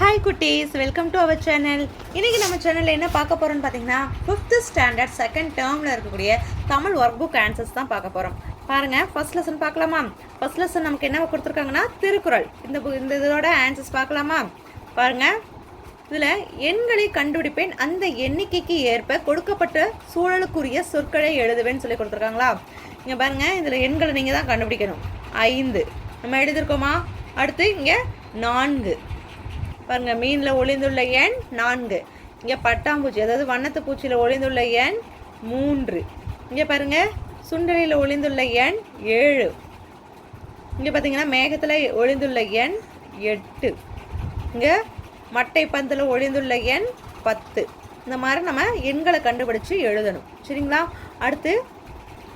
Hi குட்டீஸ். Welcome to our channel இன்றைக்கி நம்ம சேனலில் என்ன பார்க்க போகிறோம்னு பார்த்தீங்கன்னா ஃபிஃப்த்து ஸ்டாண்டர்ட் செகண்ட் டேர்மில் இருக்கக்கூடிய தமிழ் ஒர்க் புக் ஆன்சர்ஸ் தான் பார்க்க போகிறோம் பாருங்கள் ஃபர்ஸ்ட் லெசன் பார்க்கலாமா? ஃபர்ஸ்ட் லெசன் நமக்கு என்ன கொடுத்துருக்காங்கன்னா திருக்குறள். இந்த இந்த இதோட ஆன்சர்ஸ் பார்க்கலாமா? பாருங்கள் இதில் எண்களை கண்டுபிடிப்பேன் அந்த எண்ணிக்கைக்கு ஏற்ப கொடுக்கப்பட்ட சூழலுக்குரிய சொற்களை எழுதுவேன்னு சொல்லி கொடுத்துருக்காங்களா? இங்கே பாருங்கள் இதில் எண்களை நீங்கள் தான் கண்டுபிடிக்கணும். ஐந்து. நம்ம எழுதியிருக்கோமா? அடுத்து இங்கே நான்கு. பாருங்கள் மீனில் ஒளிந்துள்ள எண் நான்கு. இங்கே பட்டாம்பூச்சி அதாவது வண்ணத்து பூச்சியில் ஒளிந்துள்ள எண் மூன்று. இங்கே பாருங்க சுண்டலியில் ஒளிந்துள்ள எண் ஏழு. இங்கே பார்த்தீங்கன்னா மேகத்தில் ஒளிந்துள்ள எண் எட்டு. இங்கே மட்டை பந்தில் ஒளிந்துள்ள எண் பத்து. இந்த மாதிரி நம்ம எண்களை கண்டுபிடிச்சு எழுதணும். சரிங்களா? அடுத்து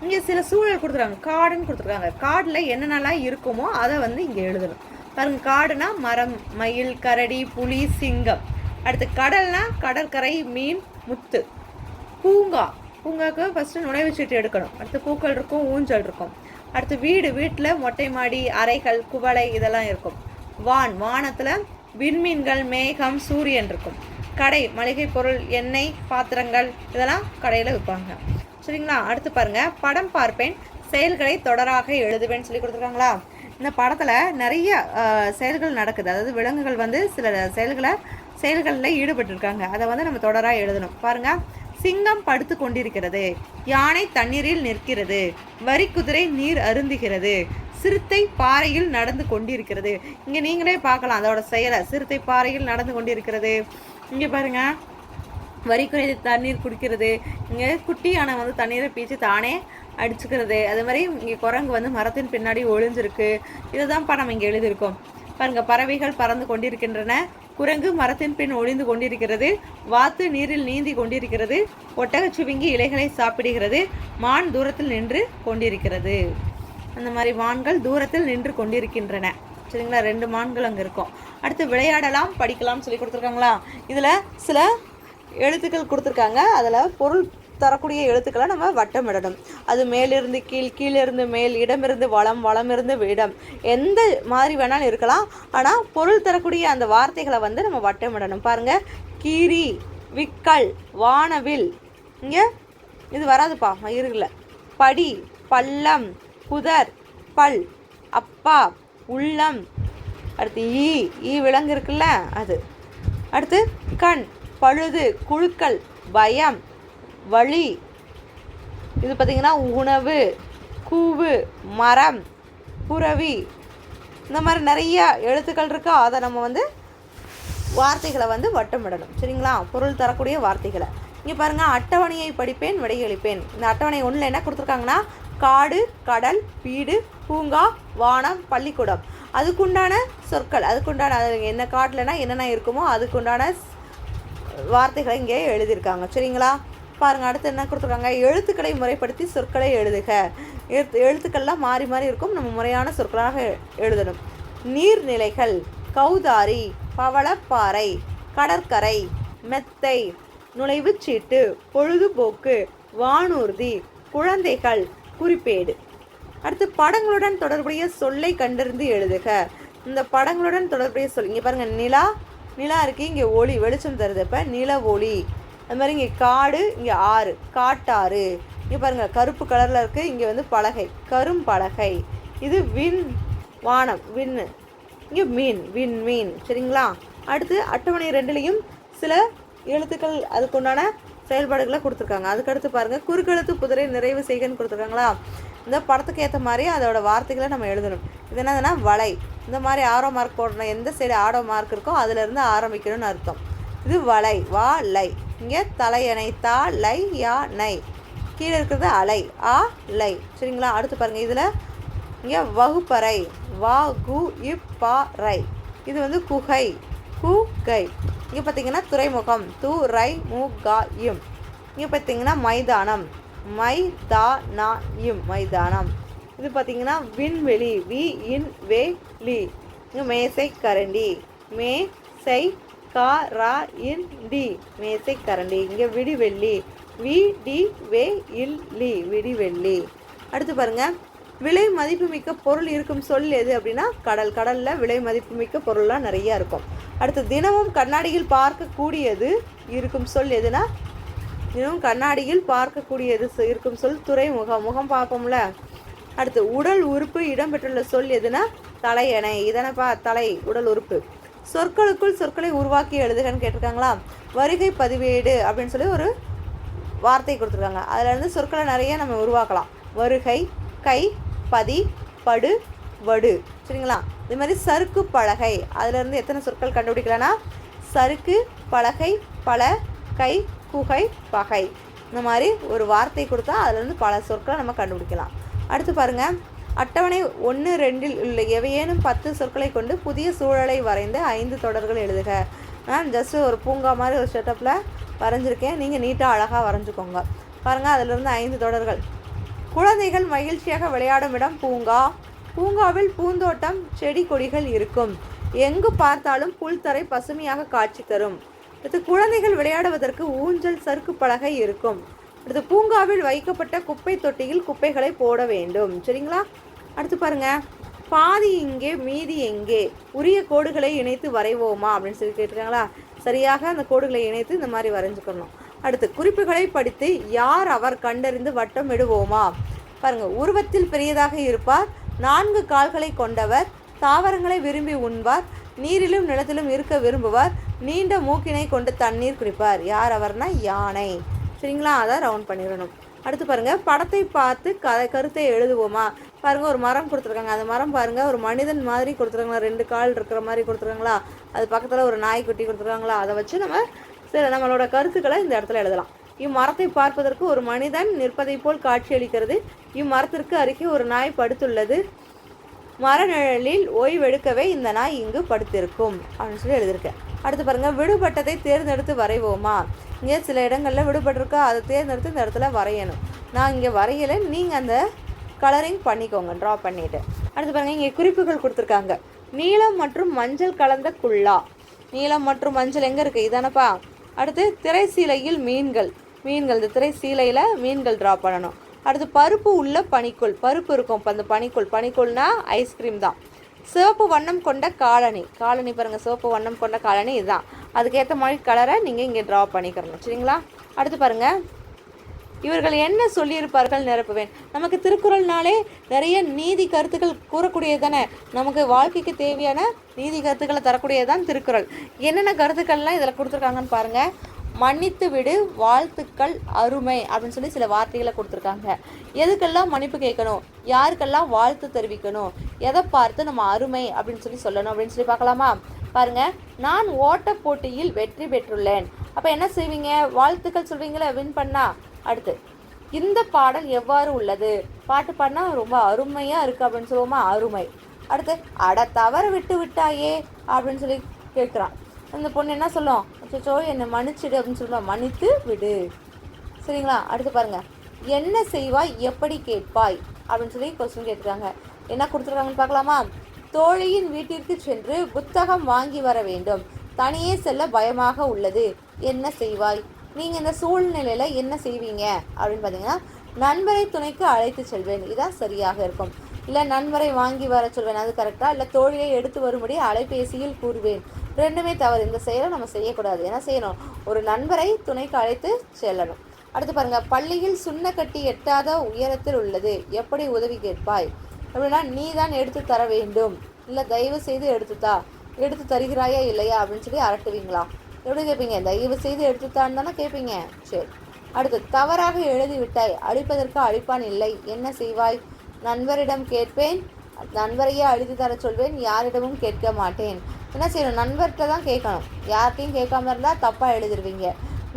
இங்கே சில சூழல் கொடுத்துருக்காங்க. காடுன்னு கொடுத்துருக்காங்க. காடில் என்னென்னலாம் இருக்குமோ அதை வந்து இங்கே எழுதணும். பாருங்க காடுனா மரம் மயில் கரடி புலி சிங்கம். அடுத்து கடல்னா கடற்கரை மீன் முத்து. பூங்கா. பூங்காவுக்கு ஃபஸ்ட்டு நுழைவுச்சீட்டு எடுக்கணும். அடுத்து பூக்கள் இருக்கும் ஊஞ்சல் இருக்கும். அடுத்து வீடு வீட்டில் மொட்டை மாடி அறைகள் குவளை இதெல்லாம் இருக்கும். வான். வானத்தில் விண்மீன்கள் மேகம் சூரியன் இருக்கும். கடை மளிகை பொருள் எண்ணெய் பாத்திரங்கள் இதெல்லாம் கடையில் விற்பாங்க சரிங்களா? அடுத்து பாருங்கள் படம் பார்ப்பேன் செயல்களை தொடராக எழுதுவேன்னு சொல்லி கொடுத்துருக்காங்களா? இந்த படத்தில் நிறைய செயல்கள் நடக்குது. அதாவது விலங்குகள் வந்து சில செயல்களை செயல்களில் ஈடுபட்டிருக்காங்க. அதை வந்து நம்ம தொடராக எழுதணும். பாருங்கள் சிங்கம் படுத்து கொண்டிருக்கிறது. யானை தண்ணீரில் நிற்கிறது. வரி குதிரை நீர் அருந்துகிறது. சிறுத்தை பாறையில் நடந்து கொண்டிருக்கிறது. இங்கே நீங்களே பார்க்கலாம் அதோட செயலை. சிறுத்தை பாறையில் நடந்து கொண்டிருக்கிறது. இங்கே பாருங்க. வரி தண்ணீர் குடிக்கிறது. இங்கே குட்டி யானை வந்து தண்ணீரை பீச்சு தானே அடிச்சுக்கிறது. அது மாதிரி இங்கே குரங்கு வந்து மரத்தின் பின்னாடி ஒளிஞ்சிருக்கு. இதுதான்ப்பா நம்ம இங்கே எழுதியிருக்கோம். பாருங்க பறவைகள் பறந்து கொண்டிருக்கின்றன. குரங்கு மரத்தின் பின் ஒளிந்து கொண்டிருக்கிறது. வாத்து நீரில் நீந்தி கொண்டிருக்கிறது. ஒட்டக சுவிங்கி இலைகளை சாப்பிடுகிறது. மான் தூரத்தில் நின்று கொண்டிருக்கிறது. அந்த மாதிரி மான்கள் தூரத்தில் நின்று கொண்டிருக்கின்றன. சரிங்களா? ரெண்டு மான்கள் அங்கே இருக்கும். அடுத்து விளையாடலாம் படிக்கலாம் சொல்லி கொடுத்துருக்காங்களா? இதில் சில எழுத்துக்கள் கொடுத்துருக்காங்க. அதில் பொருள் தரக்கூடிய எழுத்துக்களை நம்ம வட்டமிடணும். அது மேலிருந்து கீழ் கீழிருந்து மேல் இடமிருந்து வளம் வளமிருந்து இடம். எந்த மாதிரி வேணாலும் இருக்கலாம். ஆனால் பொருள் தரக்கூடிய அந்த வார்த்தைகளை வந்து நம்ம வட்டமிடணும். பாருங்க. கீரி விக்கல் வானவில். இங்கே இது வராதுப்பா. மயிருல படி பள்ளம் புதர் பல் அப்பா உள்ளம். அடுத்து ஈ. ஈ விலங்கு இருக்குல்ல அது. அடுத்து கண் பழுது குழுக்கள் பயம். வழி. இது பார்த்தீங்கன்னா உணவு கூவு மரம் புறவி. இந்த மாதிரி நிறைய எழுத்துக்கள் இருக்கோ. அதை நம்ம வந்து வார்த்தைகளை வந்து வட்டமிடணும். சரிங்களா? பொருள் தரக்கூடிய வார்த்தைகளை. இங்கே பாருங்கள் அட்டவணையை படிப்பேன் விடையளிப்பேன். இந்த அட்டவணை ஒன்றில் என்ன கொடுத்துருக்காங்கன்னா காடு கடல் வீடு பூங்கா வானம் பள்ளிக்கூடம். அதுக்குண்டான சொற்கள் அதுக்குண்டான அது என்ன காட்டிலனா என்னென்ன இருக்குமோ அதுக்குண்டான வார்த்தைகளை இங்கே எழுதியிருக்காங்க. சரிங்களா? பாருங்கள் அடுத்து என்ன கொடுத்துருக்காங்க? எழுத்துக்களை முறைப்படுத்தி சொற்களை எழுதுக. எழுத்து எழுத்துக்கள்லாம் மாறி மாறி இருக்கும். நம்ம முறையான சொற்களாக எழுதணும். நீர்நிலைகள் கௌதாரி பவளப்பாறை கடற்கரை மெத்தை நுழைவுச்சீட்டு பொழுதுபோக்கு வானூர்தி குழந்தைகள் குறிப்பேடு. அடுத்து படங்களுடன் தொடர்புடைய சொல்லை கண்டறிந்து எழுதுக. இந்த படங்களுடன் தொடர்புடைய சொல் இங்கே பாருங்கள் நிலா. நிலா இருக்கு இங்கே ஒளி வெளிச்சம் தருது இப்போ நில ஒளி அது மாதிரி இங்கே காடு இங்கே ஆறு. காட்டாறு. இங்கே பாருங்கள் கருப்பு கலரில் இருக்குது இங்கே வந்து பலகை. கரும்பலகை இது விண் வானம். விண்ணு. இங்கே மீன் விண் மீன். சரிங்களா? அடுத்து அட்டவணை ரெண்டுலேயும் சில எழுத்துக்கள் அதுக்குண்டான செயல்பாடுகளை கொடுத்துருக்காங்க. அதுக்கடுத்து பாருங்கள் குறுக்கெழுத்து புதிரை நிறைவு செய்கன்னு கொடுத்துருக்காங்களா? இந்த படத்துக்கு ஏற்ற மாதிரி அதோட வார்த்தைகளை நம்ம எழுதணும். இது என்னதுன்னா வலை. இந்த மாதிரி ஆரோ மார்க் போடணும். எந்த சைடு ஆடோ மார்க் இருக்கோ அதுலேருந்து ஆரம்பிக்கணும்னு அர்த்தம். இது வலை. வா லை. இங்கே தலையணை தா லை யா நை. கீழே இருக்கிறது அலை. ஆ லை. சரிங்களா? அடுத்து பாருங்கள் இதில் இங்கே வகுப்பறை. வா கு இப் ரை இது வந்து குகை. கு கை இங்கே பார்த்தீங்கன்னா துறைமுகம். து ரை மு கா இம் இங்கே பார்த்தீங்கன்னா மைதானம். மை தா நா இம் மைதானம். இது பார்த்தீங்கன்னா விண்வெளி. வி இன் வே லி. இங்கே மேசை கரண்டி. மே சை கா ரா இல் டி மேசை கரண்டி. இங்கே விடிவெள்ளி. வி டி வே இல் லி விடிவெள்ளி. அடுத்து பாருங்க. விலை மதிப்புமிக்க பொருள் இருக்கும் சொல் எது அப்படின்னா கடல். கடலில் விலை மதிப்புமிக்க பொருள்லாம் நிறையா இருக்கும். அடுத்து தினமும் கண்ணாடியில் பார்க்கக்கூடியது இருக்கும் சொல் எதுனா தினமும் கண்ணாடியில் பார்க்கக்கூடியது சொ- இருக்கும் சொல் துறை முகம் முகம் பார்ப்போம்ல. அடுத்து உடல் உறுப்பு இடம்பெற்றுள்ள சொல் எதுனா தலையணை இதனப்பா தலை உடல் உறுப்பு. சொற்களுக்குள் சொற்களை உருவாக்கி எழுதுகன்னு கேட்டிருக்காங்களா? வருகை பதிவேடு அப்படின்னு சொல்லி ஒரு வார்த்தை கொடுத்துருக்காங்க. அதுலேருந்து சொற்களை நிறைய நம்ம உருவாக்கலாம். வருகை கை பதி படு வடு. சரிங்களா? இது மாதிரி சறுக்கு பலகை. அதிலேருந்து எத்தனை சொற்கள் கண்டுபிடிக்கலன்னா சறுக்கு பலகை பல கை குகை பகை. இந்த மாதிரி ஒரு வார்த்தை கொடுத்தா அதுலேருந்து பல சொற்களை நம்ம கண்டுபிடிக்கலாம். அடுத்து பாருங்கள் அட்டவணை ஒன்று ரெண்டில் உள்ள எவையேனும் பத்து சொற்களை கொண்டு புதிய சூழலை வரைந்து ஐந்து தொடர்கள் எழுதுக. நான் ஜஸ்ட் ஒரு பூங்கா மாதிரி ஒரு செட்டப்பில் வரைஞ்சிருக்கேன். நீங்கள் நீட்டாக அழகாக வரைஞ்சிக்கோங்க. பாருங்கள் அதிலிருந்து ஐந்து தொடர்கள். குழந்தைகள் மகிழ்ச்சியாக விளையாடும் இடம் பூங்கா. பூங்காவில் பூந்தோட்டம் செடி கொடிகள் இருக்கும். எங்கு பார்த்தாலும் புல்தரை பசுமையாக காட்சி தரும். அடுத்து குழந்தைகள் விளையாடுவதற்கு ஊஞ்சல் சறுக்கு பலகை இருக்கும். அடுத்து பூங்காவில் வைக்கப்பட்ட குப்பை தொட்டியில் குப்பைகளை போட வேண்டும். சரிங்களா? அடுத்து பாருங்க. பாதி இங்கே மீதி எங்கே? உரிய கோடுகளை இணைத்து வரைவோமா? அப்படின்னு சொல்லி கேட்டிருக்காங்களா? சரியாக அந்த கோடுகளை இணைத்து இந்த மாதிரி வரைஞ்சுக்கணும். அடுத்து குறிப்புகளை படித்து யார் அவர் கண்டறிந்து வட்டம் இடுவோமா? பாருங்க. உருவத்தில் பெரியதாக இருப்பார். நான்கு கால்களை கொண்டவர். தாவரங்களை விரும்பி உண்பார். நீரிலும் நிலத்திலும் இருக்க விரும்புவார். நீண்ட மூக்கினை கொண்டு தண்ணீர் குடிப்பார். யார் அவர்னா? யானை. சரிங்களா? அதை ரவுண்ட் பண்ணிடணும். அடுத்து பாருங்க படத்தை பார்த்து கதை கருத்தை எழுதுவோமா? பாருங்க ஒரு மரம் கொடுத்துருக்காங்க. அந்த மரம் பாருங்கள் ஒரு மனிதன் மாதிரி கொடுத்துருக்காங்களா? ரெண்டு கால் இருக்கிற மாதிரி கொடுத்துருக்காங்களா? அது பக்கத்தில் ஒரு நாய்க்குட்டி கொடுத்துருக்காங்களா? அதை வச்சு நம்ம சில நம்மளோட கருத்துக்களை இந்த இடத்துல எழுதலாம். இம்மரத்தை பார்ப்பதற்கு ஒரு மனிதன் நிற்பதை போல் காட்சியளிக்கிறது. இம்மரத்திற்கு அருகே ஒரு நாய் படுத்துள்ளது. மரநிழலில் ஓய்வெடுக்கவே இந்த நாய் இங்கு படுத்திருக்கும் அப்படின்னு சொல்லி எழுதியிருக்கேன் அடுத்து பாருங்கள் விடுபட்டதை தேர்ந்தெடுத்து வரைவோமா? இங்கே சில இடங்களில் விடுபட்டிருக்கா அதை தேர்ந்தெடுத்து இந்த இடத்துல வரையணும். நான் இங்கே வரையலை நீங்கள் அந்த கலரிங் பண்ணிக்கோங்க ட்ரா பண்ணிவிட்டு அடுத்து பாருங்கள் இங்கே குறிப்புகள் கொடுத்துருக்காங்க. நீலம் மற்றும் மஞ்சள் கலந்த குள்ளா நீலம் மற்றும் மஞ்சள் எங்கே இருக்குது இதானப்பா. அடுத்து திரைசீலையில் மீன்கள். மீன்கள் இந்த திரைசீலையில் மீன்கள் ட்ரா பண்ணணும். அடுத்து பருப்பு உள்ள பனிக்குள் பருப்பு இருக்கும் இப்போ அந்த பனிக்குள் பனிக்குள்னா ஐஸ்கிரீம் தான். சிவப்பு வண்ணம் கொண்ட காலனி காலனி பாருங்கள் சிவப்பு வண்ணம் கொண்ட காலனி இதுதான். அதுக்கேற்ற மாதிரி கலரை நீங்கள் இங்கே ட்ரா பண்ணிக்கிறணும். சரிங்களா? அடுத்து பாருங்கள் இவர்கள் என்ன சொல்லியிருப்பார்கள் நிரப்புவேன். நமக்கு திருக்குறள்னாலே நிறைய நீதி கருத்துக்கள் கூறக்கூடியது தானே? நமக்கு வாழ்க்கைக்கு தேவையான நீதி கருத்துக்களை தரக்கூடியது தான் திருக்குறள். என்னென்ன கருத்துக்கள்லாம் இதில் கொடுத்துருக்காங்கன்னு பாருங்கள் மன்னித்து விடு வாழ்த்துக்கள் அருமை அப்படின்னு சொல்லி சில வார்த்தைகளை கொடுத்துருக்காங்க. எதுக்கெல்லாம் மன்னிப்பு கேட்கணும்? யாருக்கெல்லாம் வாழ்த்து தெரிவிக்கணும்? எதை பார்த்து நம்ம அருமை அப்படின்னு சொல்லி சொல்லணும் அப்படின்னு சொல்லி பார்க்கலாமா? பாருங்க நான் ஓட்டப் போட்டியில் வெற்றி பெற்றுள்ளேன். அப்போ என்ன செய்வீங்க? வாழ்த்துக்கள் சொல்வீங்களே வின் பண்ணா? அடுத்து இந்த பாடல் எவ்வாறு உள்ளது? பாட்டு பாடினா ரொம்ப அருமையாக இருக்குது அப்படின்னு சொல்லுவோமா? அருமை. அடுத்து அட தவற விட்டு விட்டாயே அப்படின்னு சொல்லி கேட்குறான். அந்த பொண்ணு என்ன சொல்லும்? அச்சோ என்னை மன்னிச்சிடு அப்படின்னு சொல்லுவா. மன்னித்து விடு. சரிங்களா? அடுத்து பாருங்க. என்ன செய்வாய் எப்படி கேட்பாய்? அப்படின்னு சொல்லி கொஸ்டின் கேட்டுருக்காங்க. என்ன கொடுத்துருக்காங்கன்னு பார்க்கலாமா? தோழியின் வீட்டிற்கு சென்று புத்தகம் வாங்கி வர வேண்டும். தனியே செல்ல பயமாக உள்ளது. என்ன செய்வாய்? நீங்கள் இந்த சூழ்நிலையில் என்ன செய்வீங்க? அப்படின்னு பார்த்தீங்கன்னா நண்பரை துணைக்கு அழைத்து செல்வேன். இதுதான் சரியாக இருக்கும். இல்லை நண்பரை வாங்கி வர சொல்வேன். அது கரெக்டாக இல்லை தோழியை எடுத்து வரும்படி அலைபேசியில் கூறுவேன். ரெண்டுமே தவறு. இந்த செயலை நம்ம செய்யக்கூடாது. என்ன செய்யணும்? ஒரு நண்பரை துணைக்கு அழைத்து செல்லணும். அடுத்து பாருங்க. பள்ளியில் சுண்ணக்கட்டி எட்டாத உயரத்தில் உள்ளது. எப்படி உதவி கேட்பாய்? அப்படின்னா நீ தான் எடுத்து தர வேண்டும். இல்லை தயவு செய்து எடுத்து எடுத்து தருகிறாயா இல்லையா? அப்படின்னு சொல்லி அரட்டுவீங்களா? எப்படி கேட்பீங்க? தயவு செய்து எடுத்துத்தான்னு தானே கேட்பீங்க? சரி. அடுத்து தவறாக எழுதி விட்டாய் அழிப்பதற்கு அழிப்பான் இல்லை. என்ன செய்வாய்? நண்பரிடம் கேட்பேன். நண்பரையே அழித்து தர சொல்வேன். யாரிடமும் கேட்க மாட்டேன். என்ன செய்யணும்? நண்பர்கிட்ட தான் கேட்கணும். யார்கிட்டையும் கேட்காம இருந்தால் தப்பாக எழுதிருவீங்க.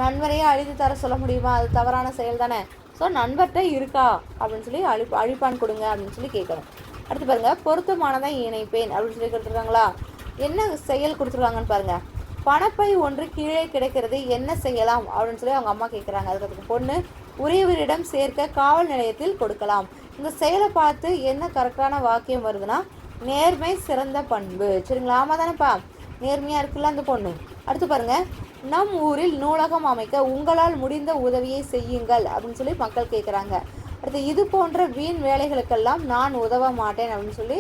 நண்பரையே அழித்து தர சொல்ல முடியுமா? அது தவறான செயல் தானே. ஸோ நண்பர்கிட்ட இருக்கா? அப்படின்னு சொல்லி அழி அழிப்பான் கொடுங்க அப்படின்னு சொல்லி கேட்கணும். அடுத்து பாருங்கள் பொருத்தமானதை இணைப்பேன் அப்படின்னு சொல்லி கொடுத்துருக்காங்களா? என்ன செயல் கொடுத்துருக்காங்கன்னு பாருங்கள் பணப்பை ஒன்று கீழே கிடைக்கிறது என்ன செய்யலாம்? அப்படின்னு சொல்லி அவங்க அம்மா கேட்குறாங்க. அதுக்கு பொண்ணு உரியவரிடம் சேர்க்க காவல் நிலையத்தில் கொடுக்கலாம். இந்த செயலை பார்த்து என்ன கரெக்டான வாக்கியம் வருதுன்னா நேர்மை சிறந்த பண்பு. சரிங்களா? ஆமாம் தானேப்பா நேர்மையாக இருக்குல்ல அந்த பொண்ணு. அடுத்து பாருங்கள் நம் ஊரில் நூலகம் அமைக்க உங்களால் முடிந்த உதவியை செய்யுங்கள் அப்படின்னு சொல்லி மக்கள் கேட்குறாங்க அடுத்து இது போன்ற வீண் வேலைகளுக்கெல்லாம் நான் உதவ மாட்டேன் அப்படின்னு சொல்லி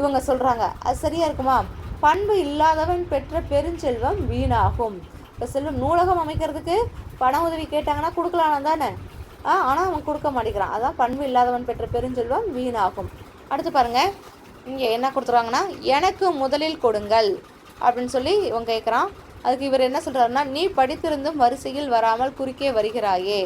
இவங்க சொல்கிறாங்க அது சரியாக இருக்குமா? பண்பு இல்லாதவன் பெற்ற பெருஞ்செல்வம் வீணாகும். இப்போ செல்வம் நூலகம் அமைக்கிறதுக்கு பண உதவி கேட்டாங்கன்னா கொடுக்கலாம் தானே? ஆ ஆனால் அவன் கொடுக்க மாட்டேங்கிறான். அதான் பண்பு இல்லாதவன் பெற்ற பெருஞ்செல்வம் வீணாகும். அடுத்து பாருங்கள் இங்கே என்ன கொடுத்துருவாங்கன்னா எனக்கு முதலில் கொடுங்கள் அப்படின்னு சொல்லி இவன் கேட்குறான் அதுக்கு இவர் என்ன சொல்கிறாருன்னா நீ படித்திருந்தும் வரிசையில் வராமல் குறுக்கே வருகிறாயே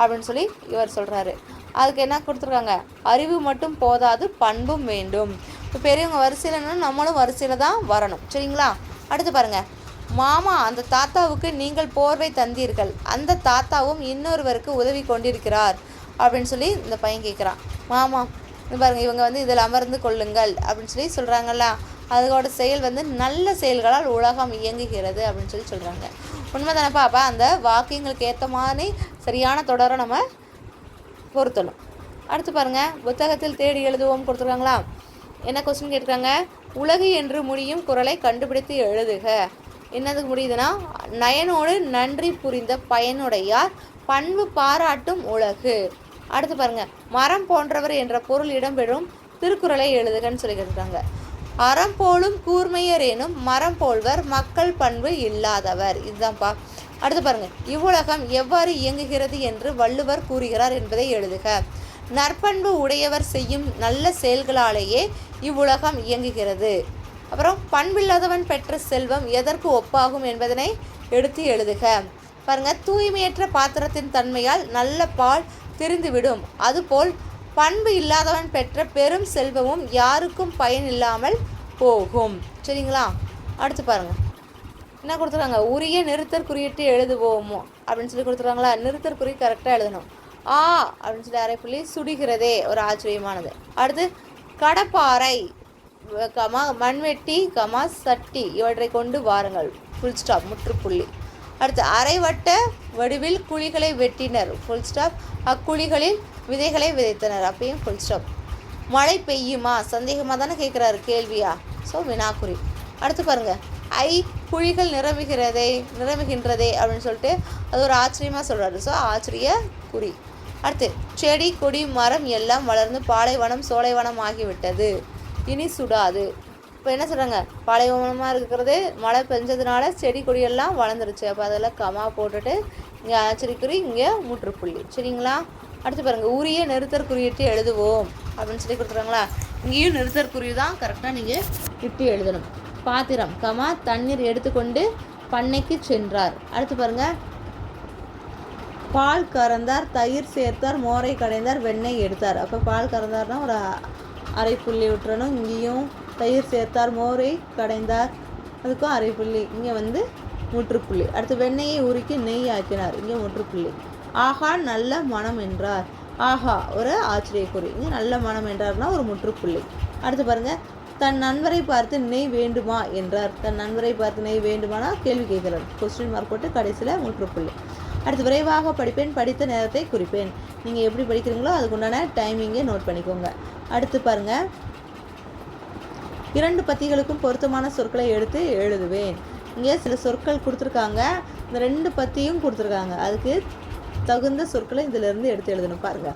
அப்படின்னு சொல்லி இவர் சொல்கிறாரு அதுக்கு என்ன கொடுத்துருக்காங்க? அறிவு மட்டும் போதாது பண்பும் வேண்டும். இப்போ பெரியவங்க வரிசையில்னா நம்மளும் வரிசையில் தான் வரணும். சரிங்களா? அடுத்து பாருங்கள் மாமா அந்த தாத்தாவுக்கு நீங்கள் போர்வை தந்தீர்கள். அந்த தாத்தாவும் இன்னொருவருக்கு உதவி கொண்டிருக்கிறார் அப்படின்னு சொல்லி இந்த பையன் கேட்குறான் மாமா பாருங்கள் பாருங்க இவங்க வந்து இதில் அமர்ந்து கொள்ளுங்கள் அப்படின்னு சொல்லி சொல்கிறாங்கல்ல அதோட செயல் வந்து நல்ல செயல்களால் உலகம் இயங்குகிறது அப்படின்னு சொல்லி சொல்கிறாங்க உண்மை தானேப்பா அப்போ அந்த வாக்கியங்களுக்கு ஏற்ற மாதிரி சரியான தொடரை நம்ம பொருத்தணும். அடுத்து பாருங்கள் புத்தகத்தில் தேடி எழுதுவோம் கொடுத்துருக்காங்களா? என்ன கொஸ்டின் கேட்டிருக்காங்க? உலகு என்று முடியும் குரலை கண்டுபிடித்து எழுதுக. என்னதுக்கு முடியுதுன்னா நயனோடு நன்றி புரிந்த பயனுடையார் பண்பு பாராட்டும் உலகு. அடுத்து பாருங்க மரம் போன்றவர் என்ற பொருள் இடம்பெறும் திருக்குறளை எழுதுகன்னு சொல்லி கேட்டுருக்காங்க அறம் போலும் கூர்மையரேனும் மரம் போல்வர் மக்கள் பண்பு இல்லாதவர். இதுதான்ப்பா. அடுத்து பாருங்க இவ்வுலகம் எவ்வாறு இயங்குகிறது என்று வள்ளுவர் கூறுகிறார் என்பதை எழுதுக. நற்பண்பு உடையவர் செய்யும் நல்ல செயல்களாலேயே இவ்வுலகம் இயங்குகிறது. அப்புறம் பண்பில்லாதவன் பெற்ற செல்வம் எதற்கு ஒப்பாகும் என்பதனை எடுத்து எழுதுக. பாருங்க தூய்மையற்ற பாத்திரத்தின் தன்மையால் நல்ல பால் திரிந்துவிடும். அதுபோல் பண்பு இல்லாதவன் பெற்ற பெரும் செல்வமும் யாருக்கும் பயன் இல்லாமல் போகும். சரிங்களா? அடுத்து பாருங்கள் என்ன கொடுத்துருக்காங்க? உரிய நிறுத்தற் குறியிட்டு எழுதுவோமோ? அப்படின்னு சொல்லி கொடுத்துருக்காங்களா? நிறுத்தற் குறி கரெக்டாக எழுதணும். ஆ அப்படின்னு சொல்லி அரை புள்ளி சுடுகிறதே ஒரு ஆச்சரியமானது. அடுத்து கடப்பாறை கமா மண்வெட்டி கமா சட்டி இவற்றை கொண்டு வாருங்கள். ஃபுல் ஸ்டாப் முற்றுப்புள்ளி. அடுத்து அரைவட்ட வடிவில் குழிகளை வெட்டினர். ஃபுல் ஸ்டாப் அக்குழிகளில் விதைகளை விதைத்தனர். அப்பயும் ஃபுல் ஸ்டாப் மழை பெய்யுமா? சந்தேகமாக தானே கேட்குறாரு கேள்வியா? ஸோ வினாக்குறி. அடுத்து பாருங்கள் ஐ குழிகள் நிரம்புகிறதே நிரம்புகின்றதே அப்படின்னு சொல்லிட்டு அது ஒரு ஆச்சரியமாக சொல்கிறாரு ஸோ ஆச்சரிய குறி அடுத்து செடி கொடி மரம் எல்லாம் வளர்ந்து பாலைவனம் சோலைவனம் ஆகிவிட்டது. இனி சுடாது. இப்போ என்ன சொல்கிறாங்க பாலைவனமாக இருக்கிறது மழை பெஞ்சதுனால செடி கொடியெல்லாம் வளர்ந்துருச்சு. அப்போ அதெல்லாம் கமா போட்டுட்டு இங்கே ஆச்சரிக்குறி இங்கே முற்றுப்புள்ளி சரிங்களா? அடுத்து பாருங்கள் உரிய நிறுத்தற் குறியிட்டு எழுதுவோம். அப்படின்னு சொல்லி கொடுத்துருங்களா இங்கேயும் நிறுத்தற் குறி தான் கரெக்டாக நீங்கள் இட்டு எழுதணும். பாத்திரம் கமா தண்ணீர் எடுத்துக்கொண்டு பண்ணைக்கு சென்றார். அடுத்து பாருங்க பால் கறந்தார் தயிர் சேர்த்தார் மோரை கடைந்தார் வெண்ணெய் எடுத்தார். அப்போ பால் கறந்தார்னா ஒரு அரை புள்ளி விட்டுறணும் இங்கேயும் தயிர் சேர்த்தார் மோரை கடைந்தார். அதுக்கும் அரை புள்ளி இங்கே வந்து முற்றுப்புள்ளி. அடுத்து வெண்ணெயை உருக்கி நெய் ஆக்கினார். இங்கே முற்றுப்புள்ளி. ஆஹா நல்ல மனம் என்றார். ஆஹா ஒரு ஆச்சரியக்குறி. இங்கே நல்ல மனம் என்றார்னா ஒரு முற்றுப்புள்ளி. அடுத்து பாருங்கள் தன் நண்பரை பார்த்து நெய் வேண்டுமா என்றார். தன் நண்பரை பார்த்து நெய் வேண்டுமானா கேள்வி கேட்கிறார். கொஸ்டின் மார்க் போட்டு கடைசியில் முற்றுப்புள்ளி. அடுத்து விரைவாக படிப்பேன் படித்த நேரத்தை குறிப்பேன். நீங்கள் எப்படி படிக்கிறீங்களோ அதுக்குண்டான டைமிங்கே டைமிங்கை நோட் பண்ணிக்கோங்க. அடுத்து பாருங்கள் இரண்டு பத்திகளுக்கும் பொருத்தமான சொற்களை எடுத்து எழுதுவேன். இங்கே சில சொற்கள் கொடுத்துருக்காங்க. இந்த ரெண்டு பத்தியும் கொடுத்துருக்காங்க. அதுக்கு தகுந்த சொற்களை இதிலிருந்து எடுத்து எழுதணும். பாருங்க.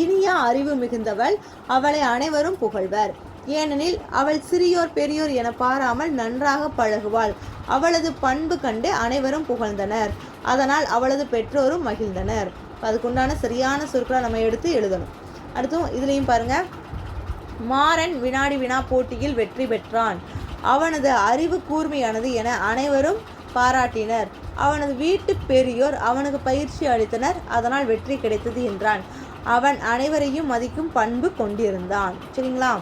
இனிய அறிவு மிகுந்தவள் அவளை அனைவரும் புகழ்வர். ஏனெனில் அவள் சிறியோர் பெரியோர் என பாராமல் நன்றாக பழகுவாள். அவளது பண்பு கண்டு அனைவரும் புகழ்ந்தனர். அதனால் அவளது பெற்றோரும் மகிழ்ந்தனர். அதுக்குண்டான சரியான சொற்களை நம்ம எடுத்து எழுதணும். அடுத்தும் இதுலேயும் பாருங்கள் மாறன் வினாடி வினா போட்டியில் வெற்றி பெற்றான். அவனது அறிவு கூர்மையானது என அனைவரும் பாராட்டினர். அவனது வீட்டு பெரியோர் அவனுக்கு பயிற்சி அளித்தனர். அதனால் வெற்றி கிடைத்தது என்றான். அவன் அனைவரையும் மதிக்கும் பண்பு கொண்டிருந்தான். சரிங்களா?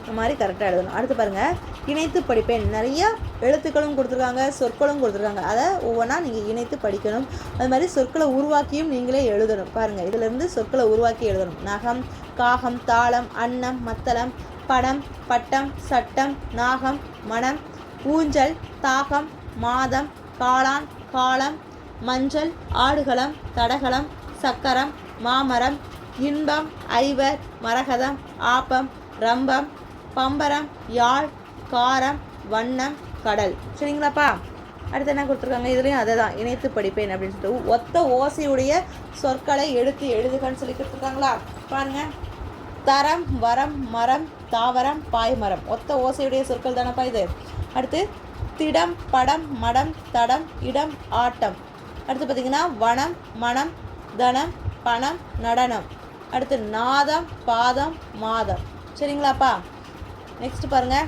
இந்த மாதிரி கரெக்டாக எழுதணும். அடுத்து பாருங்கள் இணைத்து படிப்பேன். நிறைய எழுத்துக்களும் கொடுத்துருக்காங்க சொற்களும் கொடுத்துருக்காங்க. அதை ஒவ்வொன்றா நீங்கள் இணைத்து படிக்கணும். அது மாதிரி சொற்களை உருவாக்கியும் நீங்களே எழுதணும். பாருங்கள் இதிலிருந்து சொற்களை உருவாக்கி எழுதணும். நகம் காகம் தாளம் அன்னம் மத்தளம் படம் பட்டம் சட்டம் நாகம் மனம் ஊஞ்சல் தாகம் மாதம் காளான் காலம் மஞ்சள் ஆடுகளம் தடகளம் சக்கரம் மாமரம் இன்பம் ஐவர் மரகதம் ஆப்பம் ரம்பம் பம்பரம் யாழ் காரம் வண்ணம் கடல். சரிங்களாப்பா? அடுத்து என்ன கொடுத்துருக்காங்க? இதுலேயும் அதை தான் இணைத்து படிப்பேன் அப்படின்னு சொல்லிட்டு ஒத்த ஓசையுடைய சொற்களை எடுத்து எழுதுகன்னு சொல்லி கொடுத்துருக்காங்களா? பாருங்கள் தரம் வரம் மரம் தாவரம் பாய்மரம். ஒத்த ஓசையுடைய சொற்கள் தானப்பா இது? அடுத்து திடம் படம் மடம் தடம் இடம் ஆட்டம். அடுத்து பார்த்தீங்கன்னா வனம் மனம் தனம் பணம் நடனம். அடுத்து நாதம் பாதம் மாதம். சரிங்களாப்பா? நெக்ஸ்ட் பாருங்க.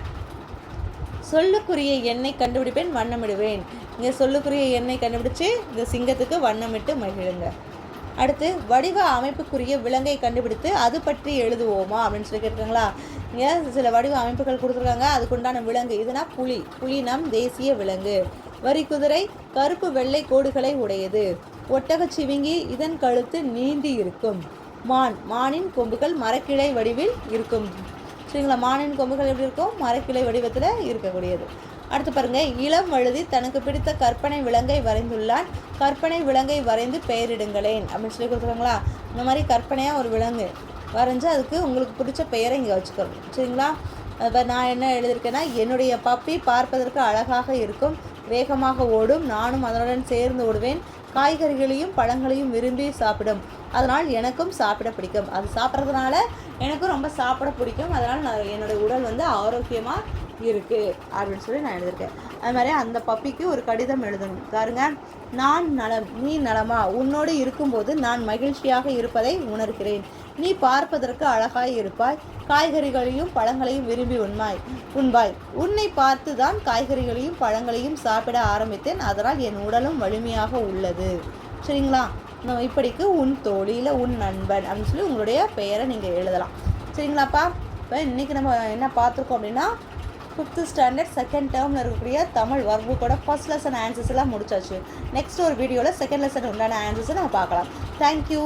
சொல்லுக்குரிய எண்ணை கண்டுபிடிப்பேன் வண்ணமிடுவேன். இங்கே சொல்லுக்குரிய எண்ணெய் கண்டுபிடிச்சு இந்த சிங்கத்துக்கு வண்ணமிட்டு மகிழுங்க. அடுத்து வடிவ அமைப்புக்குரிய விலங்கை கண்டுபிடித்து அது பற்றி எழுதுவோமா அப்படின்னு சொல்லி கேட்டுருங்களா இங்கே சில வடிவ அமைப்புகள் கொடுத்துருக்காங்க. அதுக்குண்டான விலங்கு இதுனா புலி. புலி நம் தேசிய விலங்கு. வரி குதிரை கருப்பு வெள்ளை கோடுகளை உடையது. ஒட்டகச் சிவிங்கி இதன் கழுத்து நீண்டி இருக்கும். மான். மானின் கொம்புகள் மரக்கிளை வடிவில் இருக்கும். சரிங்களா? மானின் கொம்புகள் எப்படி இருக்கும்? மரக்கிளை வடிவத்தில் இருக்கக்கூடியது. அடுத்து பாருங்கள் இளம் வழுதி தனக்கு பிடித்த கற்பனை விலங்கை வரைந்துள்ளான். கற்பனை விலங்கை வரைந்து பெயரிடுங்களேன் அப்படின்னு சொல்லி கொடுக்குறாங்களா இந்த மாதிரி கற்பனையாக ஒரு விலங்கு வரைஞ்சு அதுக்கு உங்களுக்கு பிடிச்ச பெயரை இங்கே வச்சுக்கணும் சரிங்களா? இப்போ நான் என்ன எழுதியிருக்கேன்னா என்னுடைய பப்பி பார்ப்பதற்கு அழகாக இருக்கும். வேகமாக ஓடும். நானும் அதனுடன் சேர்ந்து ஓடுவேன். காய்கறிகளையும் பழங்களையும் விரும்பி சாப்பிடும். அதனால் எனக்கும் சாப்பிட பிடிக்கும். அது சாப்பிட்றதுனால எனக்கும் ரொம்ப சாப்பிட பிடிக்கும். அதனால் நான் என்னுடைய உடல் வந்து ஆரோக்கியமாக இருக்குது அப்படின்னு சொல்லி நான் எழுதியிருக்கேன். அது மாதிரி அந்த பப்பிக்கு ஒரு கடிதம் எழுதணும். பாருங்க நான் நலம் நீ நலமா? உன்னோடு இருக்கும்போது நான் மகிழ்ச்சியாக இருப்பதை உணர்கிறேன். நீ பார்ப்பதற்கு அழகாய் இருப்பாய். காய்கறிகளையும் பழங்களையும் விரும்பி உண்மாய் உண்பாய். உன்னை பார்த்து தான் காய்கறிகளையும் பழங்களையும் சாப்பிட ஆரம்பித்தேன். அதனால் என் உடலும் வலிமையாக உள்ளது. சரிங்களா? நம்ம இப்படிக்கு உன் தோழியில் உன் நண்பன் அப்படின்னு சொல்லி உங்களுடைய பெயரை நீங்கள் எழுதலாம். சரிங்களாப்பா? இப்போ இன்றைக்கி நம்ம என்ன பார்த்துருக்கோம் அப்படின்னா ஃபிஃப்த்து ஸ்டாண்டர்ட் செகண்ட் டேர்மில் இருக்கக்கூடிய தமிழ் வர்புக்கோட ஃபர்ஸ்ட் லெசன் ஆன்சர்ஸ் எல்லாம் முடிச்சாச்சு. நெக்ஸ்ட் ஒரு வீடியோவில் செகண்ட் லெசன் உண்டான ஆன்சர்ஸை நம்ம பார்க்கலாம். தேங்க்யூ